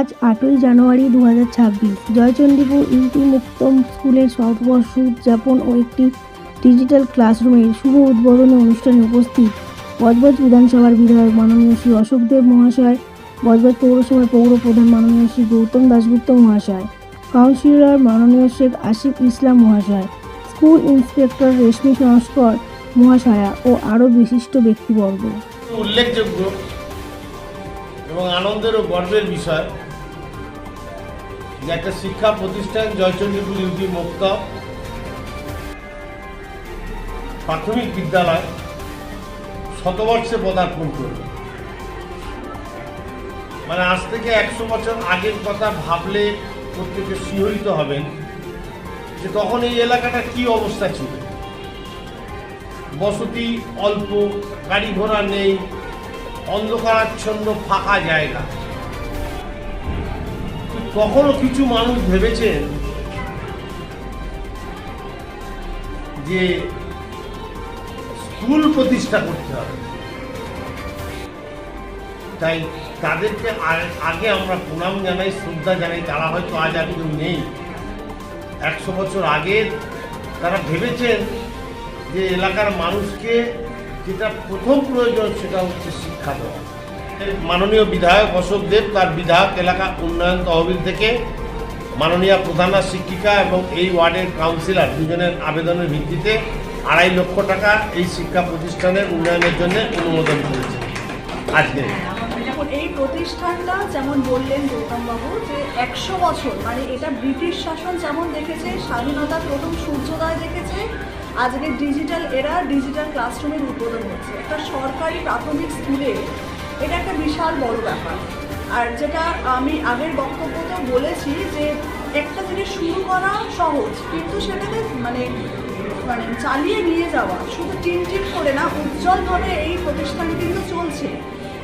আজ আটই জানুয়ারি দু হাজার ছাব্বিশ। জয়চণ্ডীপুর ইউপি মুক্তম স্কুলের শতবর্ষ উদযাপন ও একটি ডিজিটাল ক্লাসরুমের শুভ উদ্বোধনী অনুষ্ঠানে উপস্থিত বজবজ বিধানসভার বিধায়ক মাননীয় শ্রী অশোক দেব মহাশয়, বজবজ পৌরসভার পৌর প্রধান মাননীয় শ্রী গৌতম দাশগুপ্ত মহাশয়, কাউন্সিলর মাননীয় শেখ আসিফ ইসলাম মহাশয়, স্কুল ইন্সপেক্টর রেশমি সংস্কর মহাশয়া ও আরও বিশিষ্ট ব্যক্তিবর্গ। উল্লেখযোগ্য এবং আনন্দের ও গর্বের বিষয় যে একটা শিক্ষা প্রতিষ্ঠান জয়চন্ডীপুর ইউপি মুক্ত প্রাথমিক বিদ্যালয় শতবর্ষে পদার্পণ করবে। মানে আজ থেকে একশো বছর আগের কথা ভাবলে প্রত্যেকে শিহরিত হবেন যে তখন এই এলাকাটা কি অবস্থা ছিল। বসতি অল্প গাড়ি ঘোড়া নেই, অন্ধকারাচ্ছন্ন ফাঁকা জায়গা। কখনো কিছু মানুষ ভেবেছেন যে স্কুল প্রতিষ্ঠা করতে হবে? তাই তাদেরকে আগে আমরা প্রণাম জানাই, শ্রদ্ধা জানাই, তারা হয়তো আজ আর কেউ নেই। একশো বছর আগে তারা ভেবেছেন যে এলাকার মানুষকে যেটা প্রথম প্রয়োজন সেটা হচ্ছে শিক্ষা দেওয়া। মাননীয় বিধায়ক অশোক দেব তার বিধায়ক এলাকা উন্নয়ন তহবিল থেকে মাননীয় প্রধান শিক্ষিকা এবং এই ওয়ার্ডের কাউন্সিলর দুজনের আবেদনের ভিত্তিতে আড়াই লক্ষ টাকা এই শিক্ষা প্রতিষ্ঠানের উন্নয়নের জন্য অনুমোদন করেছে আজকে। এই প্রতিষ্ঠানটা যেমন বললেন গৌতমবাবু, যে একশো বছর মানে এটা ব্রিটিশ শাসন যেমন দেখেছে স্বাধীনতার প্রথম সূর্যোদয় দেখেছে আজকে ডিজিটাল এরা ডিজিটাল ক্লাসরুমের উদ্বোধন হচ্ছে। একটা সরকারি প্রাথমিক স্কুলে এটা একটা বিশাল বড় ব্যাপার। আর যেটা আমি আগের বক্তব্যতেও বলেছি যে একটা জিনিস শুরু করা সহজ, কিন্তু সেটাকে মানে মানে চালিয়ে নিয়ে যাওয়া, শুধু টিম করে না, উজ্জ্বলভাবে এই প্রতিষ্ঠান কিন্তু চলছে।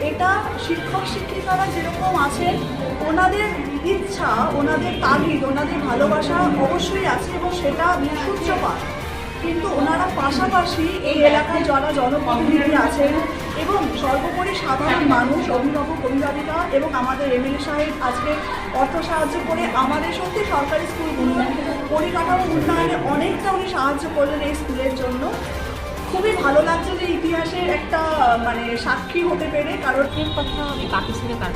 এটা শিক্ষক শিক্ষিকারা যেরকম আছেন, ওনাদের ইচ্ছা, ওনাদের তাগিদ, ওনাদের ভালোবাসা অবশ্যই আছে এবং সেটা সূত্রপাত। কিন্তু ওনারা পাশাপাশি এই এলাকায় যারা জনপ্রতিনিধি আছেন এবং সর্বোপরি সাধারণ মানুষ, অভিভাবক অভিভাবিকা এবং আমাদের এমএলএ সাহেব আজকে অর্থ সাহায্য করে আমাদের সত্যি সরকারি স্কুলগুলো পরিকাঠামো উন্নয়নে অনেকটা উনি সাহায্য করলেন এই স্কুলের জন্য। খুবই ভালো লাগছে যে ইতিহাসের একটা মানে সাক্ষী হতে পেরে, কারণ কথা আমি কাকে ছেড়ে কার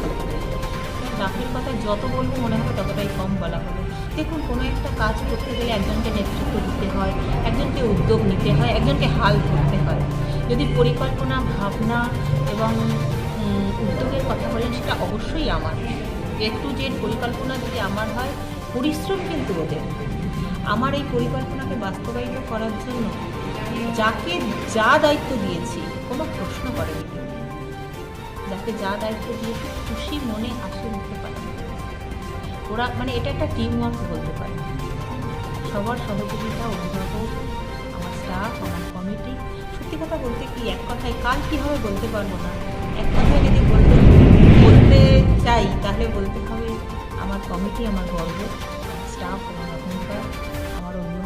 বলব কথা যত বলব মনে হবে ততটাই কম বলা হবে। দেখুন, কোনো একটা কাজ করতে গেলে একজনকে নেতৃত্ব দিতে হয়, একজনকে উদ্যোগ নিতে হয়, একজনকে হাল ধরতে হয়। যদি পরিকল্পনা, ভাবনা এবং উদ্যোগের কথা বলেন, সেটা অবশ্যই আমার। একটু যে পরিকল্পনা যদি আমার হয়, পরিশ্রম কিন্তু ওদের। আমার এই পরিকল্পনাকে বাস্তবায়িত করার জন্য যাকে যা দায়িত্ব দিয়েছি, কোনো প্রশ্ন করেনি যাকে যা দায়িত্ব দিয়েছে, খুশি মনে আসে মুখে পারে। ওরা মানে এটা একটা টিম ওয়ার্ক বলতে পারে। সবার সহযোগিতা, অভিভাবক, আমার স্টাফ আমার কমিটি সত্যি কথা বলতে কি, এক কথায় কাল কীভাবে বলতে পারব না? এক কথায় যদি বলতে বলতে চাই, তাহলে বলতে হবে আমার কমিটি আমার গর্ব স্টাফ আমার অহংকার আমার অন্য